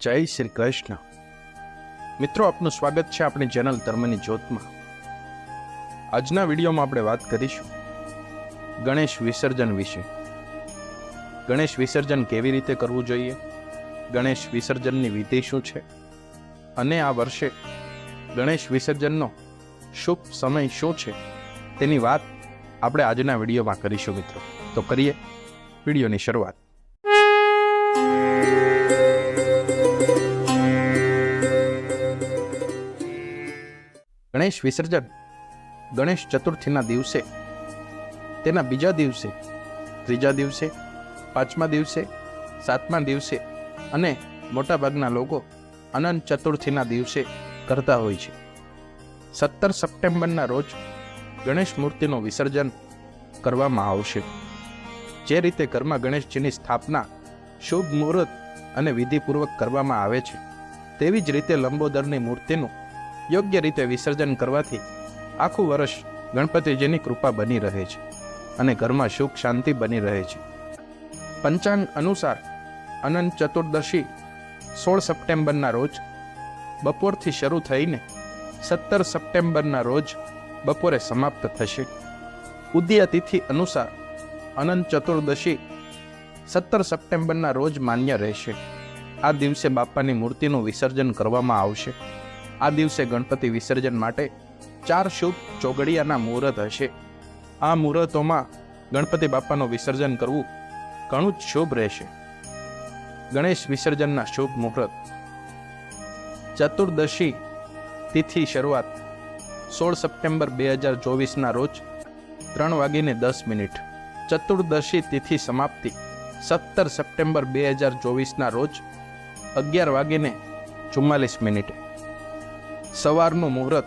જય શ્રી કૃષ્ણ. મિત્રો, આપનું સ્વાગત છે આપણી ચેનલ ધર્મની જ્યોતમાં. આજના વિડીયોમાં આપણે વાત કરીશું ગણેશ વિસર્જન વિશે. ગણેશ વિસર્જન કેવી રીતે કરવું જોઈએ? ગણેશ વિસર્જનની વિધિ શું છે? અને આ વર્ષે ગણેશ વિસર્જનનો શુભ સમય શું છે? તેની વાત આપણે આજના વિડીયોમાં કરીશું મિત્રો. તો કરીએ વિડીયોની શરૂઆત. ગણેશ વિસર્જન, ગણેશ ચતુર્થીના દિવસે, તેના બીજા દિવસે, ત્રીજા દિવસે, પાંચમા દિવસે, સાતમા દિવસે અને મોટાભાગના લોકો અનંત ચતુર્થીના દિવસે કરતા હોય છે. સત્તર સપ્ટેમ્બરના રોજ ગણેશ મૂર્તિનું વિસર્જન કરવામાં આવશે. જે રીતે ઘરમાં ગણેશજીની સ્થાપના શુભ મુહૂર્ત અને વિધિપૂર્વક કરવામાં આવે છે, તેવી જ રીતે લંબોદરની મૂર્તિનું યોગ્ય રીતે વિસર્જન કરવાથી આખું વર્ષ ગણપતિજીની કૃપા બની રહે છે અને ઘરમાં સુખ શાંતિ બની રહે છે. પંચાંગ અનુસાર અનંત ચતુર્દશી સોળ સપ્ટેમ્બરના રોજ બપોરથી શરૂ થઈને સત્તર સપ્ટેમ્બરના રોજ બપોરે સમાપ્ત થશે. ઉદયા તિથિ અનુસાર અનંત ચતુર્દશી સત્તર સપ્ટેમ્બરના રોજ માન્ય રહેશે. આ દિવસે બાપાની મૂર્તિનું વિસર્જન કરવામાં આવશે. આ દિવસે ગણપતિ વિસર્જન માટે ચાર શુભ ચોગડિયાના મુહૂર્ત હશે. આ મુહૂર્તોમાં ગણપતિ બાપાનું વિસર્જન કરવું ઘણું જ શુભ રહેશે. ગણેશ વિસર્જનના શુભ મુહૂર્ત. ચતુર્દશી તિથિ શરૂઆત સોળ સપ્ટેમ્બર બે હજાર ચોવીસના રોજ ત્રણ વાગીને દસ મિનિટ. ચતુર્દશી તિથિ સમાપ્તિ સત્તર સપ્ટેમ્બર બે હજાર ચોવીસના રોજ અગિયાર વાગીને ચુમ્માલીસ મિનિટે. સવારનું મુહૂર્ત,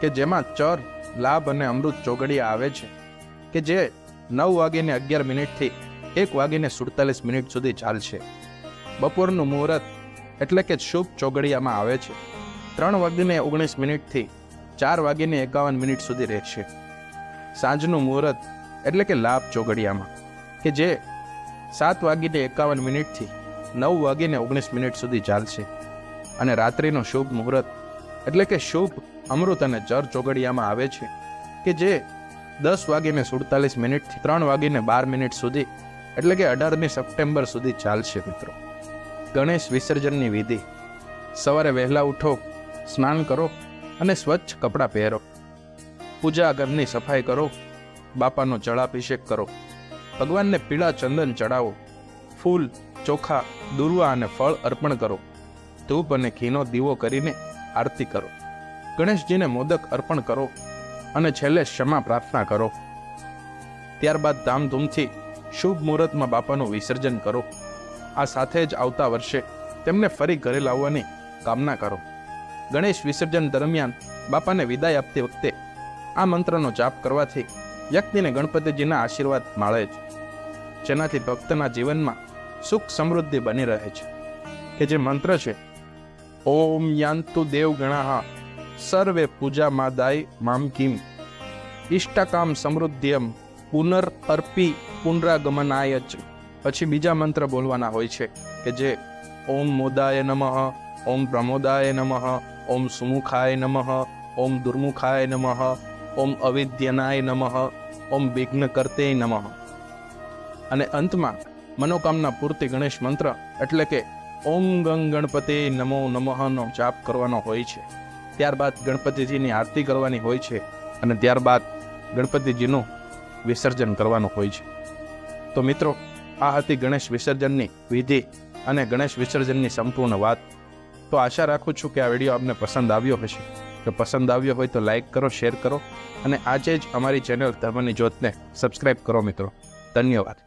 કે જેમાં ચર, લાભ અને અમૃત ચોગડિયા આવે છે, કે જે નવ વાગીને અગિયાર મિનિટથી એક વાગીને સુડતાલીસ મિનિટ સુધી ચાલશે. બપોરનું મુહૂર્ત, એટલે કે શુભ ચોગડિયામાં આવે છે. ત્રણ વાગીને ઓગણીસ મિનિટથી ચાર વાગીને એકાવન મિનિટ સુધી રહેશે. સાંજનું મુહૂર્ત, એટલે કે લાભ ચોગડિયામાં, કે જે સાત વાગીને એકાવન મિનિટથી નવ વાગીને ઓગણીસ મિનિટ સુધી ચાલશે. અને રાત્રિનું શુભ મુહૂર્ત એટલે કે શુભ અમૃત અને ચર ચોગડિયામાં આવે છે, કે જે દસ વાગીને સુડતાલીસ મિનિટથી ત્રણ વાગીને બાર મિનિટ સુધી, એટલે કે અઢારમી સપ્ટેમ્બર સુધી ચાલશે મિત્રો. ગણેશ વિસર્જનની વિધિ. સવારે વહેલા ઉઠો, સ્નાન કરો અને સ્વચ્છ કપડાં પહેરો. પૂજા ઘરની સફાઈ કરો, બાપાનો જળાભિષેક કરો. ભગવાનને પીળા ચંદન ચડાવો. ફૂલ, ચોખા, દુર્વા અને ફળ અર્પણ કરો. ધૂપ અને ઘીનો દીવો કરીને આરતી કરો. ગણેશજીને મોદક અર્પણ કરો અને છેલ્લે ક્ષમા પ્રાર્થના કરો. ત્યારબાદ ધામધૂમથી શુભ મુહૂર્તમાં બાપાનું વિસર્જન કરો. આ સાથે જ આવતા વર્ષે તેમને ફરી ઘરે લાવવાની કામના કરો. ગણેશ વિસર્જન દરમિયાન બાપાને વિદાય આપતી વખતે આ મંત્રનો જાપ કરવાથી વ્યક્તિને ગણપતિજીના આશીર્વાદ મળે છે. જેનાથી ભક્તના જીવનમાં સુખ સમૃદ્ધિ બની રહે છે. કે જે મંત્ર છે ઓમ યાંતુ દેવ ગણાહ, સર્વે પૂજા માદાય મામ કિમ. ઇષ્ટકામ સમૃદ્ધિયમ, પુનર અર્પી પુનરાગમનાય જ. પછી બીજા મંત્ર બોલવાના હોય છે કે જે, ઓમ મોદાય નમઃ, ઓમ પ્રમોદાય નમઃ, ઓમ સુમુખાય નમઃ, ઓમ દુર્મુખાય નમઃ, ઓમ અવિદ્યનાય નમઃ, ઓમ વિઘ્ન કરતે નમઃ. અને અંતમાં મનોકામના પૂર્તિ ગણેશ મંત્ર એટલે કે ઓમ ગંગ ગણપતિ નમો નમઃનો જાપ કરવાનો હોય છે. ત્યારબાદ ગણપતિજીની આરતી કરવાની હોય છે અને ત્યારબાદ ગણપતિજીનું વિસર્જન કરવાનું હોય છે. તો મિત્રો, આ હતી ગણેશ વિસર્જનની વિધિ અને ગણેશ વિસર્જનની સંપૂર્ણ વાત. તો આશા રાખું છું કે આ વીડિયો આપને પસંદ આવ્યો હશે. જો પસંદ આવ્યો હોય તો લાઈક કરો, શેર કરો અને આજે જ અમારી ચેનલ ધર્મની જ્યોતને સબસ્ક્રાઈબ કરો મિત્રો. ધન્યવાદ.